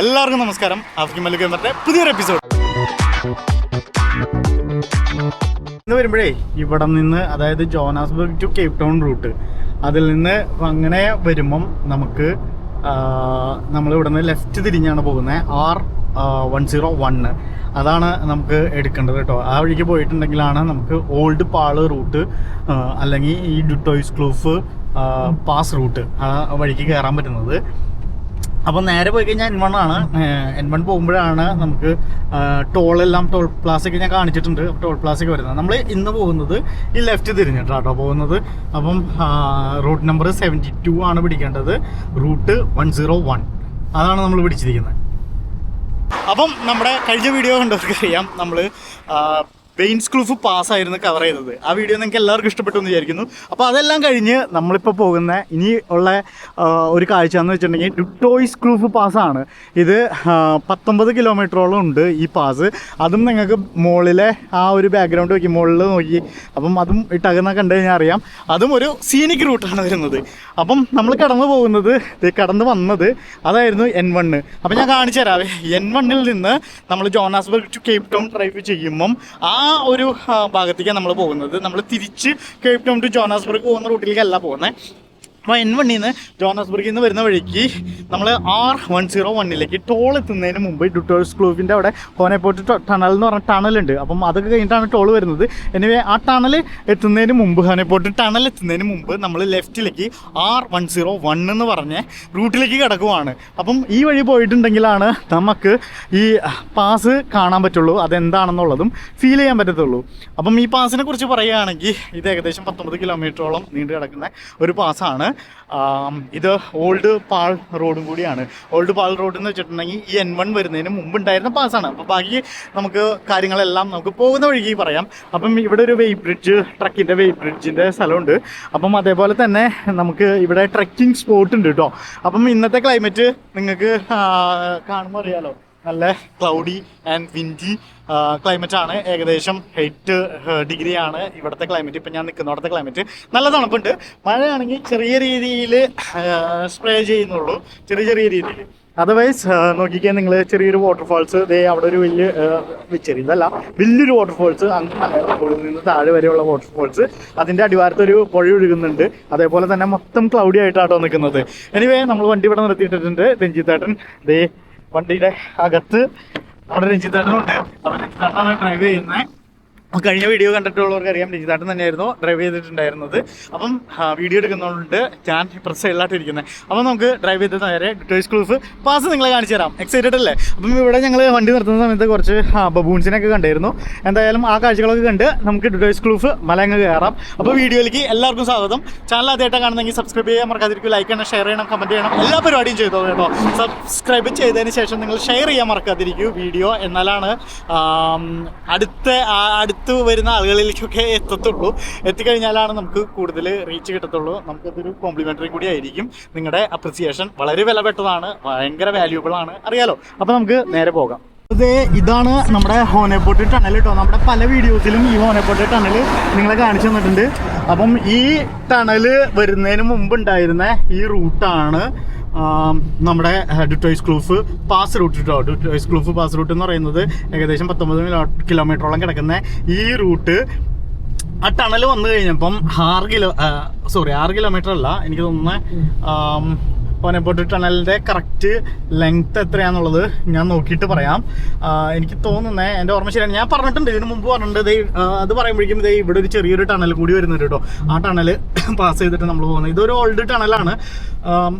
എല്ലാവർക്കും നമസ്കാരം. ആഫ്രിക്കൻ മല്ലു ഗെയിമറിന്റെ പുതിയൊരു എപ്പിസോഡ്. ഇന്ന് വരുമ്പോഴേ ഇവിടെ നിന്ന് അതായത് Johannesburg to Cape Town route. അതിൽ നിന്ന് അങ്ങനെ വരുമ്പം നമുക്ക് നമ്മൾ ഇവിടെ നിന്ന് ലെഫ്റ്റ് തിരിഞ്ഞാണ് പോകുന്നത്. ആർ വൺ സീറോ വണ്ണ് അതാണ് നമുക്ക് എടുക്കേണ്ടത് കേട്ടോ. ആ വഴിക്ക് പോയിട്ടുണ്ടെങ്കിലാണ് നമുക്ക് ഓൾഡ് പാൾ റൂട്ട് അല്ലെങ്കിൽ ഈ ഡുട്ടോയ്സ് ക്ലൂഫ് പാസ് റൂട്ട് ആ വഴിക്ക് കയറാൻ പറ്റുന്നത്. അപ്പോൾ നേരെ പോയി കഴിഞ്ഞാൽ എൻ വൺ ആണ്. എൻ വൺ പോകുമ്പോഴാണ് നമുക്ക് ടോളെല്ലാം ടോൾ പ്ലാസൊക്കെ ഞാൻ കാണിച്ചിട്ടുണ്ട്. ടോൾ പ്ലാസൊക്കെ വരുന്നത്. നമ്മൾ ഇന്ന് പോകുന്നത് ഈ ലെഫ്റ്റ് തിരിഞ്ഞിട്ടാട്ടോ പോകുന്നത്. അപ്പം റൂട്ട് നമ്പർ സെവന്റി ടു ആണ് പിടിക്കേണ്ടത്. റൂട്ട് വൺ സീറോ വൺ അതാണ് നമ്മൾ പിടിച്ചിരിക്കുന്നത്. അപ്പം നമ്മുടെ കഴിഞ്ഞ വീഡിയോ കണ്ടവർക്ക് അറിയാം നമ്മൾ വെയിൻസ് ക്ലൂഫ് പാസ് ആയിരുന്നു കവർ ചെയ്തത്. ആ വീഡിയോ നിങ്ങൾക്ക് എല്ലാവർക്കും ഇഷ്ടപ്പെട്ടു എന്ന് വിചാരിക്കുന്നു. അപ്പോൾ അതെല്ലാം കഴിഞ്ഞ് നമ്മളിപ്പോൾ പോകുന്ന ഇനി ഉള്ള ഒരു കാഴ്ച എന്ന് വെച്ചിട്ടുണ്ടെങ്കിൽ ഡുട്ടോയ്സ് ക്ലൂഫ് പാസ്സാണ് ഇത് പത്തൊമ്പത് കിലോമീറ്ററോളം ഉണ്ട് ഈ പാസ് അതും നിങ്ങൾക്ക് മുകളിലെ ആ ഒരു ബാക്ക്ഗ്രൗണ്ട് നോക്കി മുകളിൽ നോക്കി. അപ്പം അതും ഇട്ടകുന്ന കണ്ടു കഴിഞ്ഞാൽ അറിയാം. അതും ഒരു സീനിക് റൂട്ടാണ് വരുന്നത്. അപ്പം നമ്മൾ കടന്നു പോകുന്നത് കടന്നു വന്നത് അതായിരുന്നു എൻ വണ്ണ് അപ്പം ഞാൻ കാണിച്ചു തരാവേ എൻ വണ്ണിൽ നിന്ന് നമ്മൾ Johannesburg to Cape Town drive ചെയ്യുമ്പം ആ ഒരു ഭാഗത്തേക്കാണ് നമ്മൾ പോകുന്നത്. നമ്മൾ തിരിച്ച് കേപ്പ് ടൗൺ ടു ജോനാസ്ബർഗ് പോകുന്ന റൂട്ടിലേക്കല്ല പോകുന്നത് അപ്പോൾ എൻ വണ്ണിൽ നിന്ന് ജോണസ്ബർഗിൽ നിന്ന് വരുന്ന വഴിക്ക് നമ്മൾ ആർ വൺ സീറോ വണ്ണിലേക്ക് ടോൾ എത്തുന്നതിന് മുമ്പ് ഡുട്ടോഴ്സ് ക്ലൂബിന്റെ അവിടെ കോനേപ്പോട്ട് ടണൽ എന്ന് പറഞ്ഞ ടണലുണ്ട്. അപ്പം അതൊക്കെ കഴിഞ്ഞിട്ടാണ് ടോൾ വരുന്നത്. എനിവേ ആ ടണൽ എത്തുന്നതിന് മുമ്പ് ഹോനേപ്പോട്ട് ടണൽ എത്തുന്നതിന് മുമ്പ് നമ്മൾ ലെഫ്റ്റിലേക്ക് ആർ വൺ സീറോ വൺ എന്ന് പറഞ്ഞ റൂട്ടിലേക്ക് കിടക്കുവാണ്. അപ്പം ഈ വഴി പോയിട്ടുണ്ടെങ്കിലാണ് നമുക്ക് ഈ പാസ് കാണാൻ പറ്റുള്ളൂ. അതെന്താണെന്നുള്ളതും ഫീൽ ചെയ്യാൻ പറ്റത്തുള്ളൂ. അപ്പം ഈ പാസിനെ കുറിച്ച് പറയുകയാണെങ്കിൽ ഇത് ഏകദേശം പത്തൊമ്പത് കിലോമീറ്ററോളം നീണ്ടു കിടക്കുന്ന ഒരു പാസ്സാണ് ഇത് ഓൾഡ് പാൾ റോഡും കൂടിയാണ്. ഓൾഡ് പാൾ റോഡ് എന്ന് വെച്ചിട്ടുണ്ടെങ്കിൽ ഈ എൻ വൺ വരുന്നതിന് മുമ്പ് ഉണ്ടായിരുന്ന പാസ്സാണ് അപ്പോൾ ബാക്കി നമുക്ക് കാര്യങ്ങളെല്ലാം നമുക്ക് പോകുന്ന വഴിക്ക് പറയാം. അപ്പം ഇവിടെ ഒരു വെയ് ബ്രിഡ്ജ് ട്രക്കിന്റെ വെയ് ബ്രിഡ്ജിന്റെ സ്ഥലമുണ്ട്. അപ്പം അതേപോലെ തന്നെ നമുക്ക് ഇവിടെ ട്രക്കിംഗ് സ്പോട്ട് ഉണ്ട് കേട്ടോ അപ്പം ഇന്നത്തെ ക്ലൈമറ്റ് നിങ്ങൾക്ക് കാണുമ്പോൾ അറിയാലോ. നല്ല ക്ലൗഡി ആൻഡ് വിൻഡി ആണ്. ഏകദേശം എയ്റ്റ് ഡിഗ്രി ആണ് ഇവിടുത്തെ ക്ലൈമറ്റ് ഇപ്പം ഞാൻ നിൽക്കുന്നിടത്തെ ക്ലൈമറ്റ് നല്ല തണുപ്പുണ്ട്. മഴയാണെങ്കിൽ ചെറിയ രീതിയിൽ സ്പ്രേ ചെയ്യുന്നുള്ളൂ. ചെറിയ ചെറിയ രീതിയിൽ. അതർവൈസ് നോക്കിക്കാൻ നിങ്ങൾ ചെറിയൊരു വാട്ടർഫാൾസ് ദേ അവിടെ ഒരു വലിയ ചെറിയതല്ല വലിയൊരു വാട്ടർഫാൾസ് അങ്ങനെ നിന്ന് താഴെ വരെയുള്ള വാട്ടർഫാൾസ് അതിന്റെ അടിവാരത്തൊരു പുഴ ഒഴുകുന്നുണ്ട്. അതേപോലെ തന്നെ മൊത്തം ക്ലൗഡി ആയിട്ടാണ് നിൽക്കുന്നത്. എനിവേ നമ്മൾ വണ്ടി ഇവിടെ നിർത്തിയിട്ടിട്ടുണ്ട് രഞ്ജിത്തേട്ടൻ. ദേ വണ്ടിയുടെ അകത്ത് അവിടെ രഞ്ജിത്തേട്ടനുണ്ട് അപ്പോൾ രഞ്ജിത്തേട്ടനാണ് ഡ്രൈവ് ചെയ്യുന്നത് കഴിഞ്ഞ വീഡിയോ കണ്ടിട്ടുള്ളവർക്ക് അറിയാം രജിതാട്ടൻ തന്നെയായിരുന്നു ഡ്രൈവ് ചെയ്തിട്ടുണ്ടായിരുന്നത്. അപ്പം വീഡിയോ എടുക്കുന്നതുകൊണ്ട് ഞാൻ ഇപ്പുറത്തെ സൈഡിലായിട്ട് ഇരിക്കുന്നത് അപ്പം നമുക്ക് ഡ്രൈവ് ചെയ്ത് നേരെ ടോയ്സ് ക്ലൂഫ് പാസ് നിങ്ങളെ കാണിച്ചു തരാം. എക്സൈറ്റഡ് അല്ലേ? അപ്പം ഇവിടെ ഞങ്ങൾ വണ്ടി നിർത്തുന്ന സമയത്ത് കുറച്ച് ബബൂൺസിനൊക്കെ കണ്ടായിരുന്നു. എന്തായാലും ആ കാഴ്ചകളൊക്കെ കണ്ട് നമുക്ക് ടോയ്സ് ക്ലൂഫ് മലയങ്ങ് കയറാം. അപ്പോൾ വീഡിയോയിലേക്ക് എല്ലാവർക്കും സ്വാഗതം. ചാനൽ ആദ്യമായിട്ട് കാണുന്നെങ്കിൽ സബ്സ്ക്രൈബ് ചെയ്യാൻ മറക്കാതിരിക്കും ലൈക്ക് ചെയ്യണം ഷെയർ ചെയ്യണം കമന്റ് ചെയ്യണം. എല്ലാ പരിപാടിയും ചെയ്തോ കേട്ടോ. സബ്സ്ക്രൈബ് ചെയ്തതിന് ശേഷം നിങ്ങൾ ഷെയർ ചെയ്യാൻ മറക്കാതിരിക്കൂ. വീഡിയോ എന്നാലാണ് അടുത്ത അടുത്ത അടുത്ത് വരുന്ന ആളുകളിലേക്കൊക്കെ എത്തത്തുള്ളൂ. എത്തിക്കഴിഞ്ഞാലാണ് നമുക്ക് കൂടുതൽ റീച്ച് കിട്ടത്തുള്ളൂ. നമുക്കതൊരു കോംപ്ലിമെന്ററി കൂടി ആയിരിക്കും. നിങ്ങളുടെ അപ്രിസിയേഷൻ വളരെ വിലപ്പെട്ടതാണ്. ഭയങ്കര വാല്യൂബിൾ ആണ്. അറിയാലോ? അപ്പോൾ നമുക്ക് നേരെ പോകാം. അതെ ഇതാണ് നമ്മുടെ ഹോനേപ്പോട്ട് ടണൽ കേട്ടോ നമ്മുടെ പല വീഡിയോസിലും ഈ ഹോനേപ്പോട്ട് ടണൽ നിങ്ങളെ കാണിച്ചു തന്നിട്ടുണ്ട്. അപ്പം ഈ ടണൽ വരുന്നതിന് മുമ്പ് ഉണ്ടായിരുന്ന ഈ റൂട്ടാണ് നമ്മുടെ ഡുട്ടോയ്സ് ക്ലൂഫ് പാസ് റൂട്ട് കേട്ടോ ഡുട്ടോയ്സ് ക്ലൂഫ് പാസ് റൂട്ട് എന്ന് പറയുന്നത് ഏകദേശം പത്തൊമ്പത് കിലോമീറ്ററോളം കിടക്കുന്ന ഈ റൂട്ട് ആ ടണൽ വന്നു കഴിഞ്ഞപ്പം ആറ് കിലോ സോറി ആറ് കിലോമീറ്റർ അല്ല എനിക്ക് തോന്നുന്നത് പോനപ്പോട്ട് ടണലിന്റെ കറക്റ്റ് ലെങ്ത് എത്രയാന്നുള്ളത് ഞാൻ നോക്കിയിട്ട് പറയാം. എനിക്ക് തോന്നുന്നത് എന്റെ ഓർമ്മ ശരിയാണ്. ഞാൻ പറഞ്ഞിട്ടുണ്ട് ഇതിന് മുമ്പ് പറഞ്ഞിട്ടുണ്ട് അത് പറയുമ്പോഴേക്കും ദേ ഇവിടെ ഒരു ചെറിയൊരു ടണൽ കൂടി വരുന്നുണ്ട് കേട്ടോ. ആ ടണൽ പാസ് ചെയ്തിട്ട് നമ്മൾ പോകുന്നത്. ഇതൊരു ഓൾഡ് ടണലാണ്.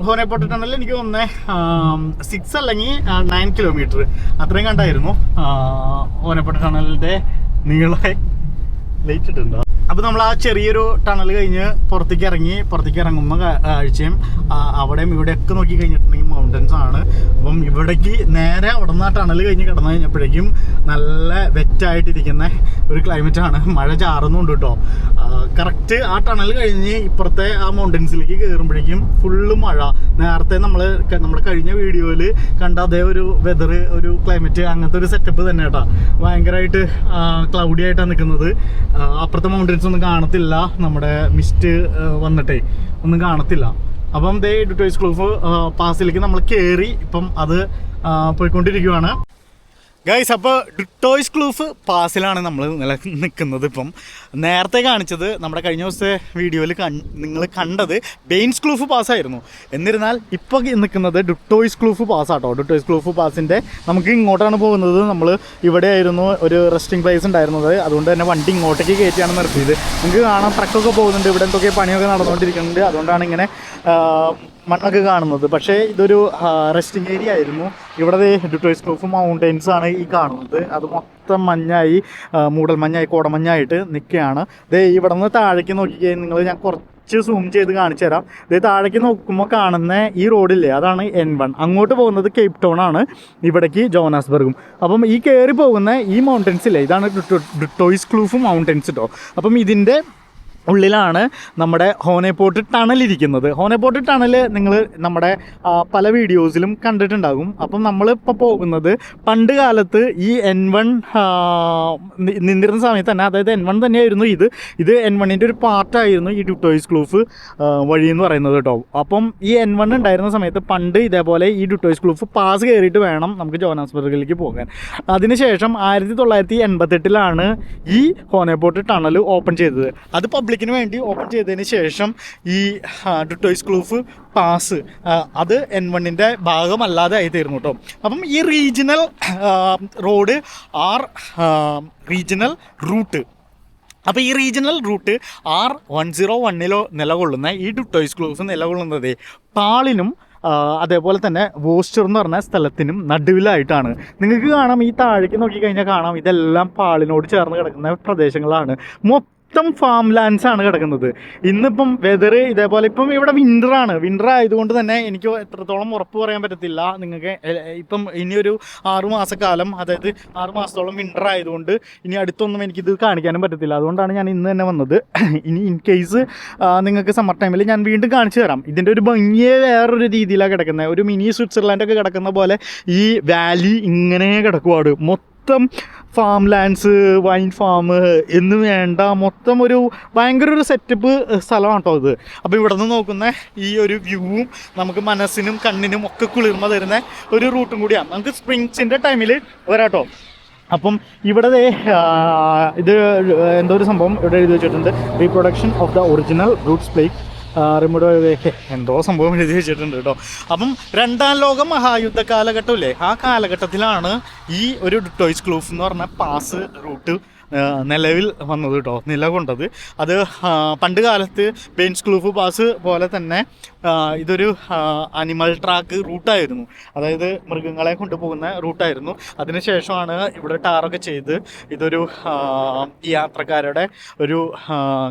ഹോനേപ്പോട്ട് ടണൽ എനിക്ക് തോന്നുന്നത് സിക്സ് അല്ലെങ്കിൽ നയൻ കിലോമീറ്റർ അത്രയും കണ്ടായിരുന്നു. ഹോനേപ്പോട്ട് ടണലിന്റെ നീളെ ലൈറ്റ് ഇട്ടുണ്ടോ? അപ്പോൾ നമ്മൾ ആ ചെറിയൊരു ടണൽ കഴിഞ്ഞ് പുറത്തേക്ക് ഇറങ്ങി പുറത്തേക്ക് ഇറങ്ങുമ്പോൾ കാഴ്ചയും അവിടെയും ഇവിടെയൊക്കെ നോക്കി കഴിഞ്ഞിട്ടുണ്ടെങ്കിൽ മൗണ്ടൻസ് ആണ്. അപ്പം ഇവിടേക്ക് നേരെ അവിടെ നിന്ന് ആ ടണൽ കഴിഞ്ഞ് കിടന്നു കഴിഞ്ഞപ്പോഴേക്കും നല്ല വെറ്റായിട്ടിരിക്കുന്ന ഒരു ക്ലൈമറ്റ് ആണ്. മഴ ചാറുന്നുണ്ട് കേട്ടോ കറക്റ്റ് ആ ടണൽ കഴിഞ്ഞ് ഇപ്പുറത്തെ ആ മൗണ്ടൻസിലേക്ക് കയറുമ്പോഴേക്കും ഫുള്ള് മഴ. നേരത്തെ നമ്മൾ നമ്മുടെ കഴിഞ്ഞ വീഡിയോയിൽ കണ്ട അതേ ഒരു വെതർ ഒരു ക്ലൈമറ്റ് അങ്ങനത്തെ ഒരു സെറ്റപ്പ് തന്നെ കേട്ടോ ഭയങ്കരമായിട്ട് ക്ലൗഡി ആയിട്ടാണ് നിൽക്കുന്നത് അപ്പുറത്തെ മൗണ്ടൻസ് ഒന്നും കാണത്തില്ല. നമ്മുടെ മിസ്റ്റ് വന്നിട്ടേ ഒന്നും കാണത്തില്ല. അപ്പം ദേ ഡുട്ടോയ്സ് ക്ലൂഫ് പാസിലേക്ക് നമ്മൾ കയറി ഇപ്പം അത് പോയിക്കൊണ്ടിരിക്കുവാണ്. ഗൈസ് അപ്പോൾ ഡിട്ടോയ്സ് ക്ലൂഫ് പാസിലാണ് നമ്മൾ നില നിൽക്കുന്നത് ഇപ്പം. നേരത്തെ കാണിച്ചത് നമ്മുടെ കഴിഞ്ഞ ദിവസത്തെ വീഡിയോയിൽ നിങ്ങൾ കണ്ടത് ബെയിൻസ് ക്ലൂഫ് പാസ്സായിരുന്നു എന്നിരുന്നാൽ ഇപ്പോൾ നിൽക്കുന്നത് ഡിട്ടോയ്സ് ക്ലൂഫ് പാസ്സാട്ടോ ഡിട്ടോയ്സ് ക്ലൂഫ് പാസിന്റെ നമുക്ക് ഇങ്ങോട്ടാണ് പോകുന്നത്. നമ്മൾ ഇവിടെ ആയിരുന്നു ഒരു റെസ്റ്റിംഗ് പ്ലേസ് ഉണ്ടായിരുന്നത്. അതുകൊണ്ട് തന്നെ വണ്ടി ഇങ്ങോട്ടേക്ക് കയറ്റിയാണ് നിർത്തിയത്. നിങ്ങൾക്ക് കാണാം ട്രക്കൊക്കെ പോകുന്നുണ്ട്. ഇവിടെ എന്തൊക്കെ പണിയൊക്കെ നടന്നുകൊണ്ടിരിക്കുന്നുണ്ട്. അതുകൊണ്ടാണ് ഇങ്ങനെ മണ്ണൊക്കെ കാണുന്നത്. പക്ഷേ ഇതൊരു റെസ്റ്റിംഗ് ഏരിയ ആയിരുന്നു. ഇവിടെ ഡിറ്റോയ്സ് ക്ലൂഫ് മൗണ്ടെയിൻസ് ആണ് ഈ കാണുന്നത്. അത് മൊത്തം മഞ്ഞായി മൂടൽ മഞ്ഞായി കോടമഞ്ഞായിട്ട് നിൽക്കുകയാണ്. ദേ ഇവിടെ നിന്ന് താഴേക്ക് നോക്കിക്കഴിഞ്ഞാൽ നിങ്ങൾ ഞാൻ കുറച്ച് സൂം ചെയ്ത് കാണിച്ചു തരാം. ദേ താഴേക്ക് നോക്കുമ്പോൾ കാണുന്ന ഈ റോഡില്ലേ അതാണ് എൻ വൺ അങ്ങോട്ട് പോകുന്നത് കേപ്പ് ടൗൺ ആണ്. ഇവിടേക്ക് ജോനാസ്ബർഗും. അപ്പം ഈ കയറി പോകുന്ന ഈ മൗണ്ടൻസ് ഇല്ലേ ഇതാണ് ഡിറ്റോയ്സ് ക്ലൂഫ് മൗണ്ടൻസ് കേട്ടോ അപ്പം ഇതിന്റെ ഉള്ളിലാണ് നമ്മുടെ ഹോനെപോട്ട് ടണൽ ഇരിക്കുന്നത്. ഹോനേപ്പോട്ട് ടണൽ നിങ്ങൾ നമ്മുടെ പല വീഡിയോസിലും കണ്ടിട്ടുണ്ടാകും. അപ്പം നമ്മളിപ്പോൾ പോകുന്നത് പണ്ട് കാലത്ത് ഈ എൻ വൺ നിന്നിരുന്ന സമയത്ത് തന്നെ അതായത് എൻ വൺ തന്നെയായിരുന്നു ഇത്. ഇത് എൻ വണ്ണിന്റെ ഒരു പാർട്ടായിരുന്നു ഈ ഡുട്ടോയ്സ് ക്ലൂഫ് വഴി എന്ന് പറയുന്നത് കേട്ടോ. അപ്പം ഈ എൻ വൺ ഉണ്ടായിരുന്ന സമയത്ത് പണ്ട് ഇതേപോലെ ഈ ഡുട്ടോയ്സ് ക്ലൂഫ് പാസ് കയറിയിട്ട് വേണം നമുക്ക് ജോനാസ്ബർഗിലേക്ക് പോകാൻ. അതിനുശേഷം ആയിരത്തി തൊള്ളായിരത്തി എൺപത്തെട്ടിലാണ് ഈ ഹോനെപോട്ട് ടണൽ ഓപ്പൺ ചെയ്തത്. അത് പബ്ലിക്കിന് വേണ്ടി ഓപ്പൺ ചെയ്തതിന് ശേഷം ഈ ഡുട്ടോയ്സ് ക്ലൂഫ് പാസ് അത് എൻ വണ്ണിന്റെ ഭാഗമല്ലാതെ ആയി തീർന്നു കേട്ടോ അപ്പം ഈ regional road R regional route അപ്പോൾ ഈ regional route R one zero വണ്ണിലോ നിലകൊള്ളുന്ന ഈ ഡുട്ടോയ്സ് ക്ലൂഫ് നിലകൊള്ളുന്നത് പാളിനും അതേപോലെ തന്നെ വോസ്റ്റർ എന്ന് പറഞ്ഞ സ്ഥലത്തിനും നടുവിലായിട്ടാണ്. നിങ്ങൾക്ക് കാണാം ഈ താഴേക്ക് നോക്കിക്കഴിഞ്ഞാൽ കാണാം. ഇതെല്ലാം പാളിനോട് ചേർന്ന് കിടക്കുന്ന പ്രദേശങ്ങളാണ്. മൊത്തം ഫാം ലാൻഡ്സ് ആണ് കിടക്കുന്നത്. ഇന്നിപ്പം വെതർ ഇതേപോലെ ഇപ്പം ഇവിടെ വിന്റർ ആണ്. വിന്റർ ആയതുകൊണ്ട് തന്നെ എനിക്ക് എത്രത്തോളം ഉറപ്പ് പറയാൻ പറ്റത്തില്ല. നിങ്ങൾക്ക് ഇപ്പം ഇനിയൊരു ആറുമാസക്കാലം അതായത് ആറ് മാസത്തോളം വിന്റർ ആയതുകൊണ്ട് ഇനി അടുത്തൊന്നും എനിക്കിത് കാണിക്കാനും പറ്റത്തില്ല. അതുകൊണ്ടാണ് ഞാൻ ഇന്ന് തന്നെ വന്നത്. ഇനി ഇൻ കേസ് നിങ്ങൾക്ക് സമ്മർ ടൈമിൽ ഞാൻ വീണ്ടും കാണിച്ചു തരാം. ഇതിന്റെ ഒരു ഭംഗിയെ വേറൊരു രീതിയിലാണ് കിടക്കുന്നത് ഒരു മിനി സ്വിറ്റ്സർലാൻഡൊക്കെ കിടക്കുന്ന പോലെ ഈ വാലി ഇങ്ങനെ കിടക്കുവാട് മൊത്തം ഫാം ലാൻഡ്സ് വൈൻ ഫാം എന്ന് വേണ്ട മൊത്തം ഒരു ഭയങ്കര ഒരു സെറ്റപ്പ് സ്ഥലമാണ് കേട്ടോ ഇത്. അപ്പോൾ ഇവിടെ നിന്ന് നോക്കുന്ന ഈ ഒരു വ്യൂവും നമുക്ക് മനസ്സിനും കണ്ണിനും ഒക്കെ കുളിർമ തരുന്ന ഒരു റൂട്ടും കൂടിയാണ്. നമുക്ക് സ്പ്രിങ്സിന്റെ ടൈമിൽ വരാട്ടോ. അപ്പം ഇവിടെ ഇത് എന്തോ ഒരു സംഭവം ഇവിടെ എഴുതി വെച്ചിട്ടുണ്ട്. Reproduction of the original routes plaque എന്തോ സംഭവം എഴുതി വെച്ചിട്ടുണ്ട് കേട്ടോ. അപ്പം രണ്ടാം ലോക മഹായുദ്ധ കാലഘട്ടമില്ലേ ആ കാലഘട്ടത്തിലാണ് ഈ ഒരു ടോയ്സ് ക്ലൂഫ് എന്ന് പറഞ്ഞ പാസ് റൂട്ട് നിലവിൽ വന്നത് കേട്ടോ നിലകൊണ്ടത്. അത് പണ്ട് കാലത്ത് ബെൻസ് ക്ലൂഫ് പാസ് പോലെ തന്നെ ഇതൊരു അനിമൽ ട്രാക്ക് റൂട്ടായിരുന്നു അതായത് മൃഗങ്ങളെ കൊണ്ടുപോകുന്ന റൂട്ടായിരുന്നു അതിനുശേഷമാണ് ഇവിടെ ടാറൊക്കെ ചെയ്ത് ഇതൊരു യാത്രക്കാരുടെ ഒരു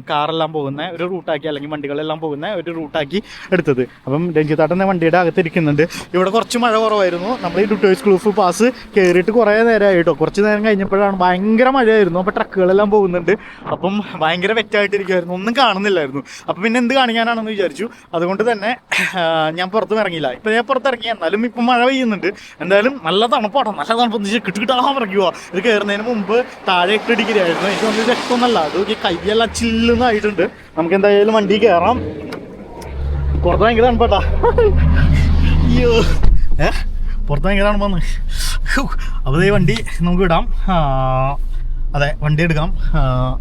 കാറെല്ലാം പോകുന്ന ഒരു റൂട്ടാക്കി അല്ലെങ്കിൽ വണ്ടികളെല്ലാം പോകുന്ന ഒരു റൂട്ടാക്കി എടുത്തത്. അപ്പം രഞ്ജിത്താട്ടന്റെ വണ്ടിയുടെ അകത്തിരിക്കുന്നുണ്ട് ഇവിടെ കുറച്ച് മഴ കുറവായിരുന്നു. നമ്മൾ ഈ ഡുട്ടോയ്സ് ക്ലൂഫ് പാസ് കയറിയിട്ട് കുറേ നേരമായി കേട്ടോ. കുറച്ച് നേരം കഴിഞ്ഞപ്പോഴാണ് ഭയങ്കര മഴയായിരുന്നു. അപ്പോൾ ട്രക്കുകളെല്ലാം പോകുന്നുണ്ട്. അപ്പം ഭയങ്കര വെറ്റായിട്ടിരിക്കുമായിരുന്നു ഒന്നും കാണുന്നില്ലായിരുന്നു. അപ്പം പിന്നെ എന്ത് കാണിക്കാനാണെന്ന് വിചാരിച്ചു. അതുകൊണ്ട് തന്നെ ഞാൻ പുറത്തും ഇറങ്ങിയില്ല. ഇപ്പം ഞാൻ പുറത്തിറങ്ങി. എന്നാലും ഇപ്പം മഴ പെയ്യുന്നുണ്ട്. എന്തായാലും നല്ല തണുപ്പാട്ടോ. നല്ല തണുപ്പ് എന്ന് വെച്ചാൽ കിട്ടുകിട്ടാ ഇറങ്ങിയോ ഇത് കയറുന്നതിന് മുമ്പ് താഴെ എട്ട് ഡിഗ്രി ആയിരുന്നു എനിക്ക് തോന്നുന്നത് രക്തമൊന്നല്ല. അത് കൈയെല്ലാം ചില്ലുന്നായിട്ടുണ്ട് നമുക്ക് എന്തായാലും വണ്ടി കയറാം പുറത്ത് ഭയങ്കര തണുപ്പാട്ടാ. അയ്യോ. ഏഹ് പുറത്ത് ഭയങ്കര തണുപ്പാന്ന്. അപ്പോൾ ഈ വണ്ടി നമുക്ക് ആ, അതെ വണ്ടി എടുക്കാം.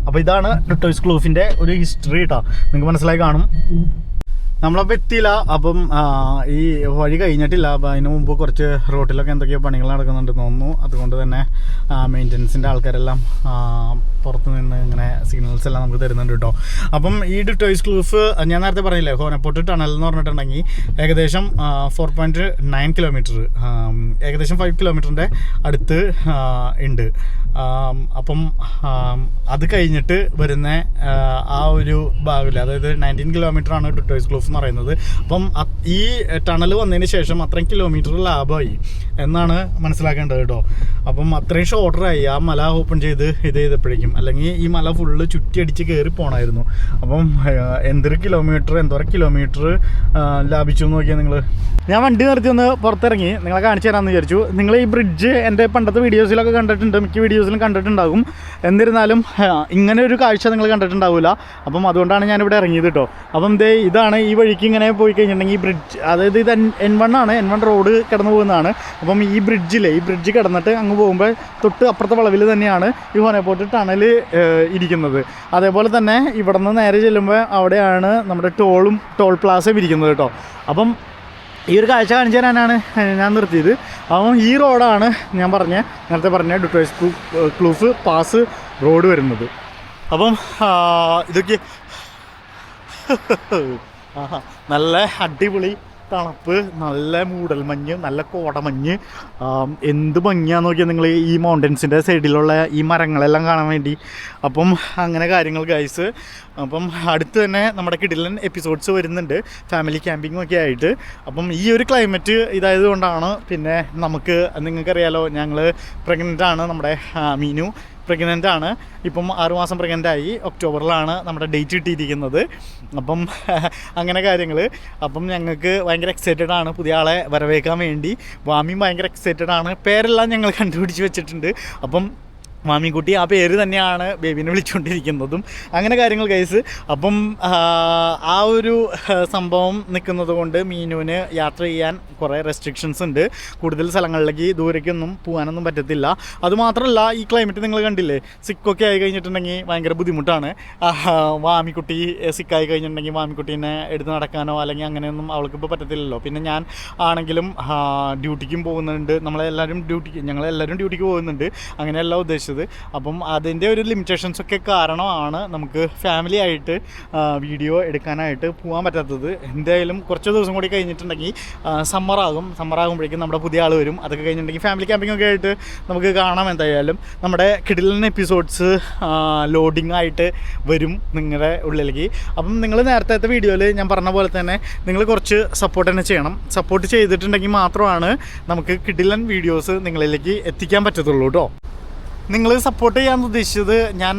അപ്പോൾ ഇതാണ് ടോയ്സ് ക്ലൂഫിന്റെ ഒരു ഹിസ്റ്ററി കേട്ടോ നിങ്ങൾക്ക് മനസ്സിലായി കാണും. നമ്മളപ്പോൾ എത്തിയില്ല. അപ്പം ഈ വഴി കഴിഞ്ഞിട്ടില്ല. അപ്പം അതിന് മുമ്പ് കുറച്ച് റോട്ടിലൊക്കെ എന്തൊക്കെയോ പണികൾ നടക്കുന്നുണ്ട് തോന്നുന്നു. അതുകൊണ്ട് തന്നെ മെയിന്റനൻസിന്റെ ആൾക്കാരെല്ലാം പുറത്ത് നിന്ന് ഇങ്ങനെ സിഗ്നൽസ് എല്ലാം നമുക്ക് തരുന്നുണ്ട് കേട്ടോ അപ്പം ഈ ഡിറ്റോയ്സ് ക്ലൂഫ് ഞാൻ നേരത്തെ പറഞ്ഞില്ലേ ഹോനപ്പോട്ട് ടണൽ എന്ന് പറഞ്ഞിട്ടുണ്ടെങ്കിൽ ഏകദേശം ഫോർ പോയിന്റ് നയൻ കിലോമീറ്റർ ഏകദേശം ഫൈവ് കിലോമീറ്ററിന്റെ അടുത്ത് ഉണ്ട്. അപ്പം അത് കഴിഞ്ഞിട്ട് വരുന്ന ആ, ഒരു ഭാഗമില്ല? അതായത് നയന്റീൻ കിലോമീറ്റർ ആണ് ടുട്ടോയ്സ് ക്ലൂഫ് എന്ന് പറയുന്നത്. അപ്പം ഈ ടണൽ വന്നതിന് ശേഷം അത്രയും കിലോമീറ്റർ ലാഭമായി എന്നാണ് മനസ്സിലാക്കേണ്ടത് കേട്ടോ. അപ്പം അത്രയും ഷോർട്ടറായി ആ മല ഓപ്പൺ ചെയ്ത് ഇത് ചെയ്തപ്പോഴേക്കും. അല്ലെങ്കിൽ ഈ മല ഫുള്ള് ചുറ്റിയടിച്ച് കയറി പോണായിരുന്നു അപ്പം എന്തൊരു കിലോമീറ്റർ എന്തോരം കിലോമീറ്റർ ലാഭിച്ചു എന്ന് നോക്കിയാൽ നിങ്ങൾ ഞാൻ വണ്ടി നിർത്തി ഒന്ന് പുറത്തിറങ്ങി. നിങ്ങളെ കാണിച്ചു തരാമെന്ന് വിചാരിച്ചു. നിങ്ങൾ ഈ ബ്രിഡ്ജ് എന്റെ പണ്ടത്തെ വീഡിയോസിലൊക്കെ കണ്ടിട്ടുണ്ട്. മിക്ക വീഡിയോസിലും വീഡിയോസിലും കണ്ടിട്ടുണ്ടാകും. എന്നിരുന്നാലും ഇങ്ങനെ ഒരു കാഴ്ച നിങ്ങൾ കണ്ടിട്ടുണ്ടാവില്ല അപ്പം അതുകൊണ്ടാണ് ഞാനിവിടെ ഇറങ്ങിയത് കേട്ടോ അപ്പം ദേ ഇതാണ് ഈ വഴിക്ക് ഇങ്ങനെ പോയി കഴിഞ്ഞിട്ടുണ്ടെങ്കിൽ ഈ ബ്രിഡ്ജ് അതായത് ഇത് എൻ വൺ ആണ്. എൻ വൺ റോഡ് കിടന്നു പോകുന്നതാണ്. അപ്പം ഈ ബ്രിഡ്ജിലെ ഈ ബ്രിഡ്ജ് കിടന്നിട്ട് അങ്ങ് പോകുമ്പോൾ തൊട്ട് അപ്പുറത്തെ വളവിൽ തന്നെയാണ് ഈ ഹോനേപ്പോട്ട് ടണൽ ഇരിക്കുന്നത്. അതേപോലെ തന്നെ ഇവിടെ നിന്ന് നേരെ ചെല്ലുമ്പോൾ അവിടെയാണ് നമ്മുടെ ടോളും ടോൾ പ്ലാസയും ഇരിക്കുന്നത് കേട്ടോ അപ്പം ഈ ഒരു കാഴ്ച കാണിച്ചു തരാനാണ് ഞാൻ നിർത്തിയത്. അപ്പം ഈ റോഡാണ് ഞാൻ പറഞ്ഞ നേരത്തെ പറഞ്ഞ ഡുട്ടോയ്സ് ക്ലൂഫ് പാസ് റോഡ് വരുന്നത്. അപ്പം ഇതൊക്കെ നല്ല അടിപൊളി തണുപ്പ് നല്ല മൂടൽമഞ്ഞ് നല്ല കോടമഞ്ഞ്. എന്ത് ഭംഗിയാന്ന് നോക്കിയാൽ നിങ്ങൾ ഈ മൗണ്ടൻസിന്റെ സൈഡിലുള്ള ഈ മരങ്ങളെല്ലാം കാണാൻ വേണ്ടി. അപ്പം അങ്ങനെ കാര്യങ്ങൾ ഗൈസ് അപ്പം അടുത്ത് തന്നെ നമ്മുടെ കിടിലൻ എപ്പിസോഡ്സ് വരുന്നുണ്ട്. ഫാമിലി ക്യാമ്പിങ്ങും ഒക്കെ ആയിട്ട്. അപ്പം ഈ ഒരു ക്ലൈമറ്റ് ഇതായത് കൊണ്ടാണ് പിന്നെ നമുക്ക് നിങ്ങൾക്കറിയാലോ ഞങ്ങൾ പ്രഗ്നന്റ് ആണ് നമ്മുടെ മീനു. പ്രഗ്നന്റ് ആണ്. ഇപ്പം ആറുമാസം പ്രഗ്നന്റ് ആയി. ഒക്ടോബറിലാണ് നമ്മുടെ ഡേറ്റ് കിട്ടിയിരിക്കുന്നത്. അപ്പം അങ്ങനെ കാര്യങ്ങൾ അപ്പം ഞങ്ങൾക്ക് ഭയങ്കര എക്സൈറ്റഡ് ആണ് പുതിയ ആളെ വരവേക്കാൻ വേണ്ടി. വാമിയും ഭയങ്കര എക്സൈറ്റഡ് ആണ്. പേരെല്ലാം ഞങ്ങൾ കണ്ടുപിടിച്ച് വെച്ചിട്ടുണ്ട്. അപ്പം മാമിക്കുട്ടി ആ പേര് തന്നെയാണ് ബേബിനെ വിളിച്ചുകൊണ്ടിരിക്കുന്നതും അങ്ങനെ കാര്യങ്ങൾ കൈസ് അപ്പം ആ, ഒരു സംഭവം നിൽക്കുന്നത് കൊണ്ട് മീനുവിന് യാത്ര ചെയ്യാൻ കുറേ റെസ്ട്രിക്ഷൻസ് ഉണ്ട്. കൂടുതൽ സ്ഥലങ്ങളിലേക്ക് ദൂരേക്കൊന്നും പോകാനൊന്നും പറ്റത്തില്ല. അതുമാത്രമല്ല ഈ ക്ലൈമറ്റ് നിങ്ങൾ കണ്ടില്ലേ? സിക്കൊക്കെ ആയി കഴിഞ്ഞിട്ടുണ്ടെങ്കിൽ ഭയങ്കര ബുദ്ധിമുട്ടാണ്. മാമിക്കുട്ടി സിക്കായി കഴിഞ്ഞിട്ടുണ്ടെങ്കിൽ വാമിക്കുട്ടീനെ എടുത്ത് നടക്കാനോ അല്ലെങ്കിൽ അങ്ങനെയൊന്നും അവൾക്കിപ്പോൾ പറ്റത്തില്ലല്ലോ. പിന്നെ ഞാൻ ആണെങ്കിലും ഡ്യൂട്ടിക്കും പോകുന്നുണ്ട്. നമ്മളെല്ലാവരും ഡ്യൂട്ടിക്ക് ഞങ്ങളെല്ലാവരും ഡ്യൂട്ടിക്ക് പോകുന്നുണ്ട്. അങ്ങനെയല്ല ഉദ്ദേശിച്ചത്. അപ്പം അതിന്റെ ഒരു ലിമിറ്റേഷൻസ് ഒക്കെ കാരണമാണ് നമുക്ക് ഫാമിലി ആയിട്ട് വീഡിയോ എടുക്കാനായിട്ട് പോകാൻ പറ്റാത്തത്. എന്തായാലും കുറച്ച് ദിവസം കൂടി കഴിഞ്ഞിട്ടുണ്ടെങ്കിൽ സമ്മറാകും സമ്മറാകുമ്പോഴേക്കും നമ്മുടെ പുതിയ ആൾ വരും. അതൊക്കെ കഴിഞ്ഞിട്ടുണ്ടെങ്കിൽ ഫാമിലി ക്യാമ്പിംഗ് ഒക്കെ ആയിട്ട് നമുക്ക് കാണാം എന്തായാലും. നമ്മുടെ കിടിലൻ എപ്പിസോഡ്സ് ലോഡിംഗ് ആയിട്ട് വരും നിങ്ങളുടെ ഉള്ളിലേക്ക്. അപ്പം നിങ്ങൾ നേരത്തെ വീഡിയോയിൽ ഞാൻ പറഞ്ഞ പോലെ തന്നെ നിങ്ങൾ കുറച്ച് സപ്പോർട്ട് തന്നെ ചെയ്യണം. സപ്പോർട്ട് ചെയ്തിട്ടുണ്ടെങ്കിൽ മാത്രമാണ് നമുക്ക് കിടിലൻ വീഡിയോസ് നിങ്ങളിലേക്ക് എത്തിക്കാൻ പറ്റത്തുള്ളൂ കേട്ടോ നിങ്ങൾ സപ്പോർട്ട് ചെയ്യാൻ ഉദ്ദേശിച്ചത് ഞാൻ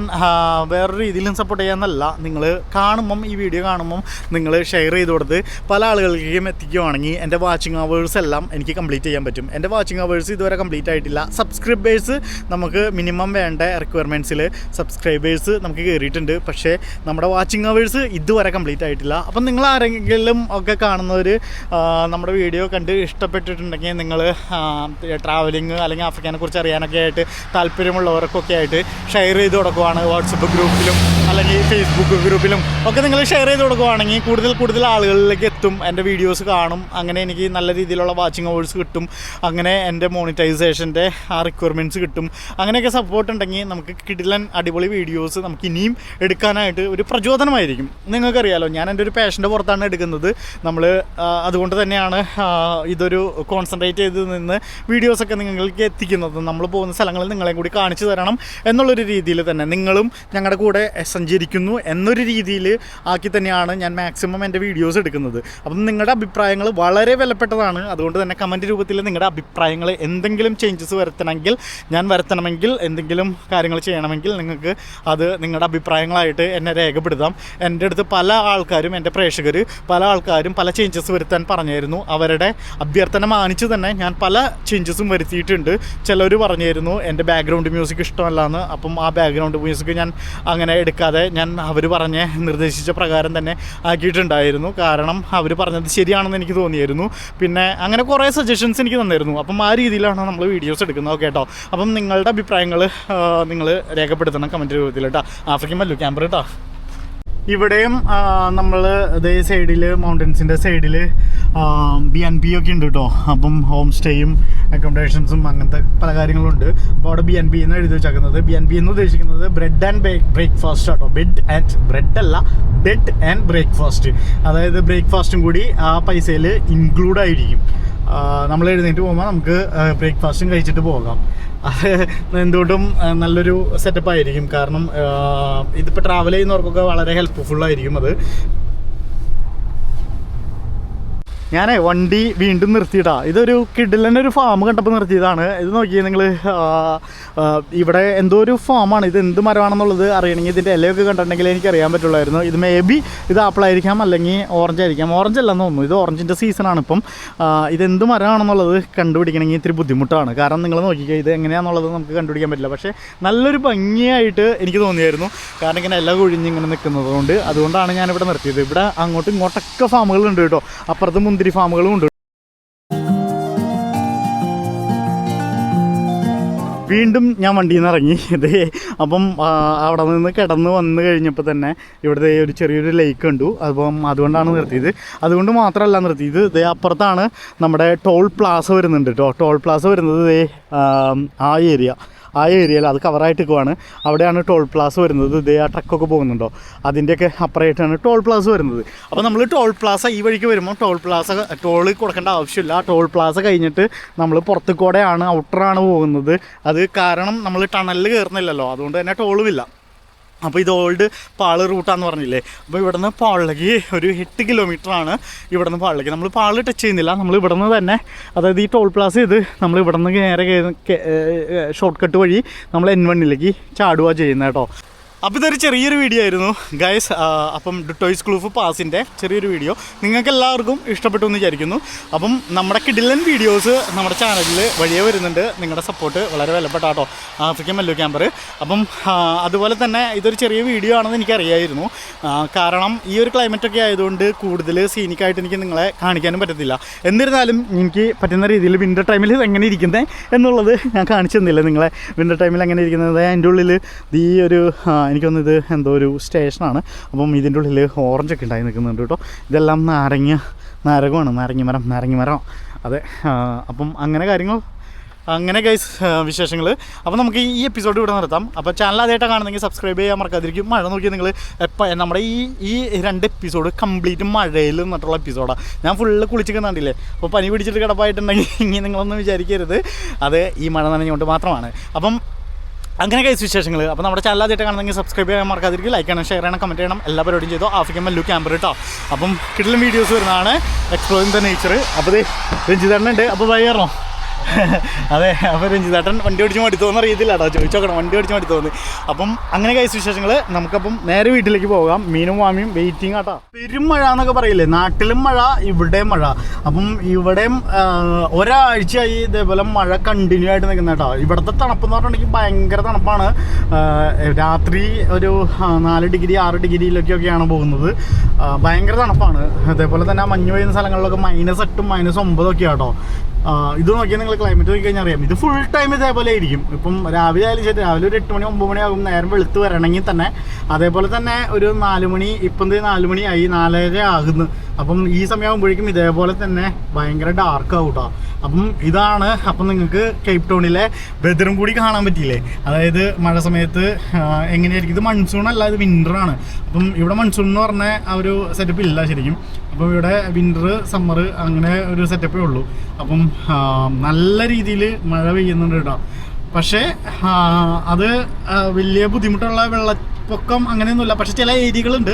വേറൊരു രീതിയിലും സപ്പോർട്ട് ചെയ്യാമെന്നല്ല. നിങ്ങൾ കാണുമ്പം ഈ വീഡിയോ കാണുമ്പം നിങ്ങൾ ഷെയർ ചെയ്ത് കൊടുത്ത് പല ആളുകളിലേക്കും എത്തിക്കുകയാണെങ്കിൽ എന്റെ വാച്ചിങ് അവേഴ്സ് എല്ലാം എനിക്ക് കംപ്ലീറ്റ് ചെയ്യാൻ പറ്റും. എന്റെ വാച്ചിങ് അവേഴ്സ് ഇതുവരെ കംപ്ലീറ്റ് ആയിട്ടില്ല. സബ്സ്ക്രൈബേഴ്സ് നമുക്ക് മിനിമം വേണ്ട റിക്വയർമെന്റ്സിൽ സബ്സ്ക്രൈബേഴ്സ് നമുക്ക് കയറിയിട്ടുണ്ട് പക്ഷേ നമ്മുടെ വാച്ചിങ് അവേഴ്സ് ഇതുവരെ കംപ്ലീറ്റ് ആയിട്ടില്ല. അപ്പം നിങ്ങൾ ആരെങ്കിലും ഒക്കെ കാണുന്നവർ നമ്മുടെ വീഡിയോ കണ്ട് ഇഷ്ടപ്പെട്ടിട്ടുണ്ടെങ്കിൽ നിങ്ങൾ ട്രാവലിങ് അല്ലെങ്കിൽ ആഫ്രിക്കനെ കുറിച്ച് അറിയാനൊക്കെ ആയിട്ട് താല്പര്യമുള്ളവർക്കൊക്കെ ആയിട്ട് ഷെയർ ചെയ്ത് കൊടുക്കുവാണ്. വാട്സപ്പ് ഗ്രൂപ്പിലും അല്ലെങ്കിൽ ഫേസ്ബുക്ക് ഗ്രൂപ്പിലും ഒക്കെ നിങ്ങൾ ഷെയർ ചെയ്ത് കൊടുക്കുവാണെങ്കിൽ കൂടുതൽ കൂടുതൽ ആളുകളിലേക്ക് എത്തും. എന്റെ വീഡിയോസ് കാണും. അങ്ങനെ എനിക്ക് നല്ല രീതിയിലുള്ള വാച്ചിങ് അവേഴ്സ് കിട്ടും. അങ്ങനെ എന്റെ മോണിറ്റൈസേഷന്റെ ആ റിക്വയർമെന്റ്സ് കിട്ടും. അങ്ങനെയൊക്കെ സപ്പോർട്ട് ഉണ്ടെങ്കിൽ നമുക്ക് കിടിലൻ അടിപൊളി വീഡിയോസ് നമുക്ക് ഇനിയും എടുക്കാനായിട്ട് ഒരു പ്രചോദനമായിരിക്കും. നിങ്ങൾക്കറിയാലോ ഞാൻ എന്റെ ഒരു പാഷന്റെ പുറത്താണ് എടുക്കുന്നത്. നമ്മൾ അതുകൊണ്ട് തന്നെയാണ് ഇതൊരു കോൺസെൻട്രേറ്റ് ചെയ്ത് നിന്ന് വീഡിയോസൊക്കെ നിങ്ങൾക്ക് എത്തിക്കുന്നത്. നമ്മൾ പോകുന്ന സ്ഥലങ്ങളിൽ നിങ്ങളെ കൂടി കാണിച്ചു തരണം എന്നുള്ളൊരു രീതിയിൽ തന്നെ നിങ്ങളും ഞങ്ങളുടെ കൂടെ സഞ്ചരിക്കുന്നു എന്നൊരു രീതിയിൽ ആക്കി തന്നെയാണ് ഞാൻ മാക്സിമം എന്റെ വീഡിയോസ് എടുക്കുന്നത്. അപ്പം നിങ്ങളുടെ അഭിപ്രായങ്ങൾ വളരെ വിലപ്പെട്ടതാണ്. അതുകൊണ്ട് തന്നെ കമന്റ് രൂപത്തിൽ നിങ്ങളുടെ അഭിപ്രായങ്ങൾ എന്തെങ്കിലും ചേഞ്ചസ് വരുത്തണമെങ്കിൽ ഞാൻ വരുത്തണമെങ്കിൽ എന്തെങ്കിലും കാര്യങ്ങൾ ചെയ്യണമെങ്കിൽ നിങ്ങൾക്ക് അത് നിങ്ങളുടെ അഭിപ്രായങ്ങളായിട്ട് എന്നെ രേഖപ്പെടുത്താം. എന്റെ അടുത്ത് പല ആൾക്കാരും എന്റെ പ്രേക്ഷകർ പല ആൾക്കാരും പല ചേഞ്ചസ് വരുത്താൻ പറഞ്ഞായിരുന്നു. അവരുടെ അഭ്യർത്ഥന മാനിച്ച് തന്നെ ഞാൻ പല ചേഞ്ചസും വരുത്തിയിട്ടുണ്ട്. ചിലർ പറഞ്ഞായിരുന്നു എന്റെ ബാക്ക്ഗ്രൗണ്ട് മ്യൂസിക് ഇഷ്ടമല്ലാന്ന്. അപ്പം ആ ബാക്ക്ഗ്രൗണ്ട് മ്യൂസിക് ഞാൻ അങ്ങനെ എടുക്കാതെ ഞാൻ അവർ പറഞ്ഞ നിർദ്ദേശിച്ച പ്രകാരം തന്നെ ആക്കിയിട്ടുണ്ടായിരുന്നു. കാരണം അവർ പറഞ്ഞത് ശരിയാണെന്ന് എനിക്ക് തോന്നിയായിരുന്നു. പിന്നെ അങ്ങനെ കുറേ സജഷൻസ് എനിക്ക് തന്നിരുന്നു. അപ്പം ആ രീതിയിലാണ് നമ്മൾ വീഡിയോസ് എടുക്കുന്നത്. ഓക്കെ കേട്ടോ അപ്പം നിങ്ങളുടെ അഭിപ്രായങ്ങൾ നിങ്ങൾ രേഖപ്പെടുത്തണം കമന്റ് രൂപത്തിൽ കേട്ടോ ആഫ്രിക്കൻ മല്ലു ക്യാമ്പർ കേട്ടോ ഇവിടെയും നമ്മൾ ഇതേ സൈഡിൽ മൗണ്ടൻസിന്റെ സൈഡിൽ ബി എൻ പി ഒക്കെ ഉണ്ട് കേട്ടോ അപ്പം ഹോം സ്റ്റേയും അക്കോമഡേഷൻസും അങ്ങനത്തെ പല കാര്യങ്ങളുണ്ട്. അപ്പോൾ അവിടെ ബി എൻ ബി എന്ന് എഴുതി വെച്ചേക്കുന്നത്. ബി എൻ ബി എന്ന് ഉദ്ദേശിക്കുന്നത് ബ്രെഡ് ആൻഡ് ബ്രേക്ക്ഫാസ്റ്റ് കേട്ടോ ബെഡ് ആൻഡ് ബ്രെഡ് അല്ല ബെഡ് ആൻഡ് ബ്രേക്ക്ഫാസ്റ്റ് അതായത് ബ്രേക്ക്ഫാസ്റ്റും കൂടി ആ പൈസയിൽ ഇൻക്ലൂഡ് ആയിരിക്കും. നമ്മൾ എഴുന്നേറ്റ് പോകുമ്പോൾ നമുക്ക് ബ്രേക്ക്ഫാസ്റ്റും കഴിച്ചിട്ട് പോകാം. അത് എന്തുകൊണ്ടും നല്ലൊരു സെറ്റപ്പ് ആയിരിക്കും. കാരണം ഇതിപ്പോൾ ട്രാവൽ ചെയ്യുന്നവർക്കൊക്കെ വളരെ ഹെൽപ്ഫുൾ ആയിരിക്കും അത്. ഞാനേ വണ്ടി വീണ്ടും നിർത്തിയിട്ടാ. ഇതൊരു കിഡിലന്നെ ഒരു ഫാം കണ്ടപ്പോൾ നിർത്തിയതാണ്. ഇത് നോക്കിയേ നിങ്ങൾ ഇവിടെ എന്തോ ഒരു ഫാമാണ് ഇത് എന്ത് മരമാണെന്നുള്ളത് അറിയണമെങ്കിൽ ഇതിന്റെ ഇലയൊക്കെ കണ്ടിട്ടുണ്ടെങ്കിൽ എനിക്ക് അറിയാൻ പറ്റുള്ളായിരുന്നു. ഇത് മേ ബി ഇത് ആപ്പിളായിരിക്കാം അല്ലെങ്കിൽ ഓറഞ്ച് ആയിരിക്കാം. ഓറഞ്ച് അല്ലെന്ന് തോന്നുന്നു. ഇത് ഓറഞ്ചിന്റെ സീസണാണ് ഇപ്പം. ഇതെന്ത് മരമാണെന്നുള്ളത് കണ്ടുപിടിക്കണമെങ്കിൽ ഇത്തിരി ബുദ്ധിമുട്ടാണ്. കാരണം നിങ്ങൾ നോക്കിക്കുക ഇത് എങ്ങനെയാണെന്നുള്ളത് നമുക്ക് കണ്ടുപിടിക്കാൻ പറ്റില്ല. പക്ഷേ നല്ലൊരു ഭംഗിയായിട്ട് എനിക്ക് തോന്നിയായിരുന്നു. കാരണം ഇങ്ങനെ ഇല കൊഴിഞ്ഞ് ഇങ്ങനെ നിൽക്കുന്നത് കൊണ്ട് അതുകൊണ്ടാണ് ഞാനിവിടെ നിർത്തിയത്. ഇവിടെ അങ്ങോട്ടും ഇങ്ങോട്ടൊക്കെ ഫാമുകളുണ്ട് കേട്ടോ. അപ്പുറത്ത് മുന്തിരി ഫാമുകളും ഉണ്ട്. വീണ്ടും ഞാൻ വണ്ടിയിൽ നിന്ന് ഇറങ്ങി. ഇത് അപ്പം അവിടെ നിന്ന് കിടന്ന് വന്നു കഴിഞ്ഞപ്പോൾ തന്നെ ഇവിടുത്തെ ഒരു ചെറിയൊരു ലേക്ക് കണ്ടു. അപ്പം അതുകൊണ്ടാണ് നിർത്തിയത്. അതുകൊണ്ട് മാത്രമല്ല നിർത്തിയത്. ഇത് അപ്പുറത്താണ് നമ്മുടെ ടോൾ പ്ലാസ വരുന്നുണ്ട് ടോൾ പ്ലാസ വരുന്നത് ആ ഏരിയ ആ ഏരിയയിൽ അത് കവറായിട്ട് നിൽക്കുവാണ് അവിടെയാണ് ടോൾ പ്ലാസ് വരുന്നത്. ഇതേ ആ ട്രക്കൊക്കെ പോകുന്നുണ്ടോ? അതിന്റെയൊക്കെ അപ്പുറമായിട്ടാണ് ടോൾ പ്ലാസ് വരുന്നത്. അപ്പോൾ നമ്മൾ ടോൾ പ്ലാസ ഈ വഴിക്ക് വരുമ്പോൾ ടോൾ പ്ലാസ ടോൾ കൊടുക്കേണ്ട ആവശ്യമില്ല. ടോൾ പ്ലാസ കഴിഞ്ഞിട്ട് നമ്മൾ പുറത്ത് കൂടെയാണ് ഔട്ടറാണ് പോകുന്നത്. അത് കാരണം നമ്മൾ ടണലിൽ കയറുന്നില്ലല്ലോ. അതുകൊണ്ട് തന്നെ ടോളുമില്ല അപ്പോൾ ഇത് ഓൾഡ് പാൾ റൂട്ടാന്ന് പറഞ്ഞില്ലേ? അപ്പോൾ ഇവിടുന്ന് പാളിലേക്ക് ഒരു എട്ട് കിലോമീറ്ററാണ് ഇവിടുന്ന് പാളിലേക്ക്. നമ്മൾ പാൾ ടച്ച് ചെയ്യുന്നില്ല. നമ്മൾ ഇവിടുന്ന് തന്നെ അതായത് ഈ ടോൾ പ്ലാസ് ചെയ്ത് നമ്മൾ ഇവിടുന്ന് നേരെ ഷോർട്ട് കട്ട് വഴി നമ്മൾ എൻ വണ്ണിലേക്ക് ചാടുക ചെയ്യുന്നത് കേട്ടോ. അപ്പോൾ ഇതൊരു ചെറിയൊരു വീഡിയോ ആയിരുന്നു. ഗൈസ് അപ്പം ടോയ്സ് ക്ലൂഫ് പാസിന്റെ ചെറിയൊരു വീഡിയോ നിങ്ങൾക്ക് എല്ലാവർക്കും ഇഷ്ടപ്പെട്ടു എന്ന് വിചാരിക്കുന്നു. അപ്പം നമ്മുടെ കിഡിലൻ വീഡിയോസ് നമ്മുടെ ചാനലിൽ വഴിയേ വരുന്നുണ്ട്. നിങ്ങളുടെ സപ്പോർട്ട് വളരെ വിലപ്പെട്ട കേട്ടോ ആഫ്രിക്കൻ മെല്ലോ ക്യാമ്പർ അപ്പം അതുപോലെ തന്നെ ഇതൊരു ചെറിയ വീഡിയോ ആണെന്ന് എനിക്കറിയായിരുന്നു. കാരണം ഈ ഒരു ക്ലൈമറ്റൊക്കെ ആയതുകൊണ്ട് കൂടുതൽ സീനിക്കായിട്ട് എനിക്ക് നിങ്ങളെ കാണിക്കാനും പറ്റത്തില്ല. എന്നിരുന്നാലും എനിക്ക് പറ്റുന്ന രീതിയിൽ വിന്റർ ടൈമിൽ എങ്ങനെ ഇരിക്കുന്നത് എന്നുള്ളത് ഞാൻ കാണിച്ചു തന്നില്ല നിങ്ങളെ. വിന്റർ ടൈമിൽ എങ്ങനെ ഇരിക്കുന്നത്? അതിന്റെ ഉള്ളിൽ ഈ ഒരു എനിക്കൊന്ന് ഇത് എന്തോ ഒരു സ്റ്റേഷനാണ്. അപ്പം ഇതിന്റെ ഉള്ളിൽ ഓറഞ്ചൊക്കെ ഉണ്ടായി നിൽക്കുന്നുണ്ട് കേട്ടോ. ഇതെല്ലാം നാരങ്ങ നാരകമാണ്. നാരങ്ങ മരം നാരങ്ങ മരം. അതെ അപ്പം അങ്ങനെ കാര്യങ്ങൾ അങ്ങനെ ഗൈസ് വിശേഷങ്ങൾ അപ്പോൾ നമുക്ക് ഈ എപ്പിസോഡ് ഇവിടെ നിർത്താം. അപ്പോൾ ചാനൽ ആദ്യമായിട്ട് കാണുന്നെങ്കിൽ സബ്സ്ക്രൈബ് ചെയ്യാൻ മറക്കാതിരിക്കും. മഴ നോക്കി നിങ്ങൾ എപ്പോൾ നമ്മുടെ ഈ ഈ രണ്ട് എപ്പിസോഡ് കംപ്ലീറ്റ് മഴയിൽ നിന്നിട്ടുള്ള എപ്പിസോഡാണ് ഞാൻ ഫുള്ള് കുളിച്ചിരിക്കുന്നുണ്ടല്ലേ അപ്പോൾ പനി പിടിച്ചിട്ട് കിടപ്പായിട്ടുണ്ടെങ്കിൽ ഇങ്ങനെ നിങ്ങളൊന്നും വിചാരിക്കരുത്. അത് ഈ മഴ നനഞ്ഞുകൊണ്ട് മാത്രമാണ്. അപ്പം അങ്ങനെ കൈസ് വിശേഷങ്ങൾ അപ്പോൾ നമ്മുടെ ചാനൽ ആദ്യമായിട്ട് കാണുന്നെങ്കിൽ സബ്സ്ക്രൈബ് ചെയ്യാൻ മറക്കാതിരിക്കും ലൈക്ക് ചെയ്യണം ഷെയർ ചെയ്യണം കമന്റ് ചെയ്യണം എല്ലാ പരിപാടിയും ചെയ്തോ? ആഫ്രിക്കൻ മല്ലു ക്യാമ്പർ കേട്ടോ അപ്പം കിടലും വീഡിയോസ് വരുന്നതാണ് എക്സ്പ്ലോറിങ് ദ നേച്ചർ അപ്പോൾ ഇത് രഞ്ജിതണ്ണുണ്ട് അപ്പോൾ വൈകറോ അതെ അപ്പോൾ രഞ്ജിതേട്ടൻ വണ്ടി ഓടിച്ച് മടി തോന്നുന്ന അറിയത്തില്ല കേട്ടോ ചോദിച്ചോക്കണം വണ്ടി ഓടിച്ച് മടി തോന്നി അപ്പം അങ്ങനെ കൈസ് വിശേഷങ്ങൾ നമുക്കപ്പം നേരെ വീട്ടിലേക്ക് പോകാം. മീനും വാമിയും വെയിറ്റിംഗ് ആട്ടോ. പെരും മഴ എന്നൊക്കെ പറയില്ലേ? നാട്ടിലും മഴ ഇവിടെയും മഴ. അപ്പം ഇവിടെയും ഒരാഴ്ചയായി ഇതേപോലെ മഴ കണ്ടിന്യൂ ആയിട്ട് നിൽക്കുന്ന കേട്ടോ. ഇവിടുത്തെ തണുപ്പ് എന്ന് പറഞ്ഞിട്ടുണ്ടെങ്കിൽ ഭയങ്കര തണുപ്പാണ്. രാത്രി ഒരു നാല് ഡിഗ്രി ആറ് ഡിഗ്രിയിലൊക്കെയൊക്കെയാണ് പോകുന്നത്. ഭയങ്കര തണുപ്പാണ്. അതേപോലെ തന്നെ മഞ്ഞ് പെയ്യുന്ന സ്ഥലങ്ങളിലൊക്കെ മൈനസ് എട്ടും മൈനസ് ഒമ്പതും ഒക്കെ ആട്ടോ ഇത് നോക്കിയാൽ നിങ്ങൾ ക്ലൈമറ്റ് നോക്കി കഴിഞ്ഞാൽ അറിയാം. ഇത് ഫുൾ ടൈം ഇതേപോലെ ആയിരിക്കും. ഇപ്പം രാവിലെ ആയാലും ശരി രാവിലെ ഒരു എട്ട് മണി ഒമ്പത് മണി ആകും നേരം വെളുത്ത് വരണമെങ്കിൽ തന്നെ അതേപോലെ തന്നെ ഒരു നാല് മണി ഇപ്പം നാല് മണി ആയി നാലര ആകുന്നു. അപ്പം ഈ സമയമാകുമ്പോഴേക്കും ഇതേപോലെ തന്നെ ഭയങ്കര ഡാർക്ക് ആവും കേട്ടോ അപ്പം ഇതാണ് അപ്പം നിങ്ങൾക്ക് കേപ്പ് ടൗണിലെ വെതറും കൂടി കാണാൻ പറ്റിയില്ലേ? അതായത് മഴ സമയത്ത് എങ്ങനെയായിരിക്കും? ഇത് മൺസൂൺ അല്ല ഇത് വിന്ററാണ് അപ്പം ഇവിടെ മൺസൂൺ എന്ന് പറഞ്ഞ ആ ഒരു സെറ്റപ്പ് ഇല്ല ശരിക്കും. അപ്പം ഇവിടെ വിന്റർ സമ്മർ അങ്ങനെ ഒരു സെറ്റപ്പേ ഉള്ളൂ. അപ്പം നല്ല രീതിയിൽ മഴ പെയ്യുന്നുണ്ട് കേട്ടോ. പക്ഷേ അത് വലിയ ബുദ്ധിമുട്ടുള്ള വെള്ളപ്പൊക്കം അങ്ങനെയൊന്നുമില്ല. പക്ഷേ ചില ഏരിയകളുണ്ട്.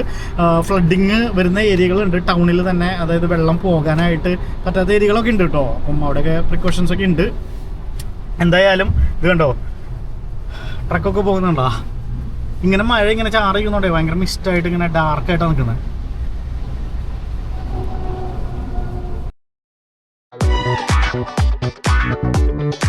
ഫ്ലഡിങ് വരുന്ന ഏരിയകളുണ്ട്. ടൗണിൽ തന്നെ അതായത് വെള്ളം പോകാനായിട്ട് പറ്റാത്ത ഏരിയകളൊക്കെ ഉണ്ട് കേട്ടോ. അപ്പം അവിടെയൊക്കെ പ്രിക്കോഷൻസ് ഒക്കെ ഉണ്ട്. എന്തായാലും ഇത് കണ്ടോ? ട്രക്കൊക്കെ പോകുന്നുണ്ടോ? ഇങ്ങനെ മഴ ഇങ്ങനെ ചാറിക്കുന്നുണ്ടേ ഭയങ്കര മിസ്റ്റായിട്ട് ഇങ്ങനെ ഡാർക്കായിട്ടാണ് നിൽക്കുന്നത്